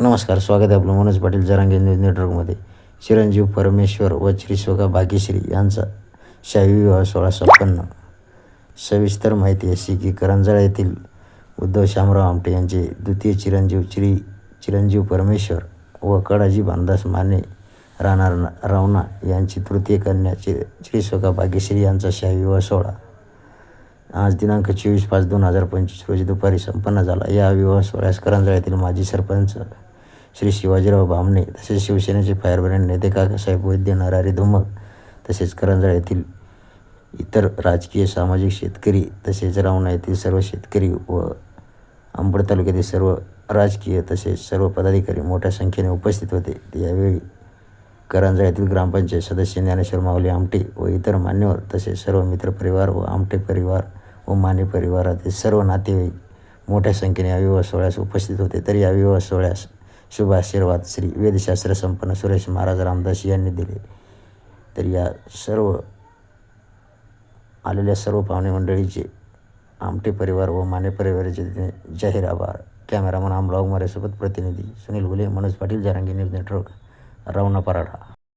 नमस्कार स्वागत आहे आपलं मनोज पाटील जरांगे न्यूज नेटवर्कमध्ये. चिरंजीव परमेश्वर व श्रीशोका भाग्यश्री यांचा शाही विवाह सोळा संपन्न. सविस्तर माहिती अशी की करंजाळा येथील उद्धव शामराव आमटे यांचे द्वितीय चिरंजीव श्री चिरंजीव परमेश्वर व कडाजी भानदास माने राहणार रावणा यांची तृतीय कन्या चि श्रीशोका भाग्यश्री यांचा शाही विवाह सोहळा. आज दिनांक चोवीस पाच दोन हजार पंचवीस रोजी दुपारी संपन्न झाला. या विवाह सोहळ्यास करंजळा येथील माजी सरपंच श्री शिवाजीराव भामणे तसेच शिवसेनेचे फायरब्रँड नेते काकासाहेब वैद्य नरारी धुमक तसेच करंजाळ येथील इतर राजकीय सामाजिक शेतकरी तसेच रावणा येथील सर्व शेतकरी व अंबड तालुक्यातील सर्व राजकीय तसेच सर्व पदाधिकारी मोठ्या संख्येने उपस्थित होते. यावेळी करंजा येथील ग्रामपंचायत सदस्य ज्ञानेश्वर माऊली आमटे व इतर मान्यवर तसेच सर्व मित्रपरिवार व आमटे परिवार व माने परिवारातील सर्व नातेवाईक मोठ्या संख्येने या विवाह सोहळ्यास उपस्थित होते. तर या विवाह सोहळ्यास शुभ आशीर्वाद श्री वेदशास्त्र संपन्न सुरेश महाराज रामदास यांनी दिले. तर या सर्व आलेल्या सर्व पाहुणे मंडळीचे आमटे परिवार व माने परिवाराचे जाहीर आभार. कॅमेरामन आमला उमारेसोबत प्रतिनिधी सुनील गुले मनोज पाटील जारांगी न्यूज नेटवर्क रावणा पराठा.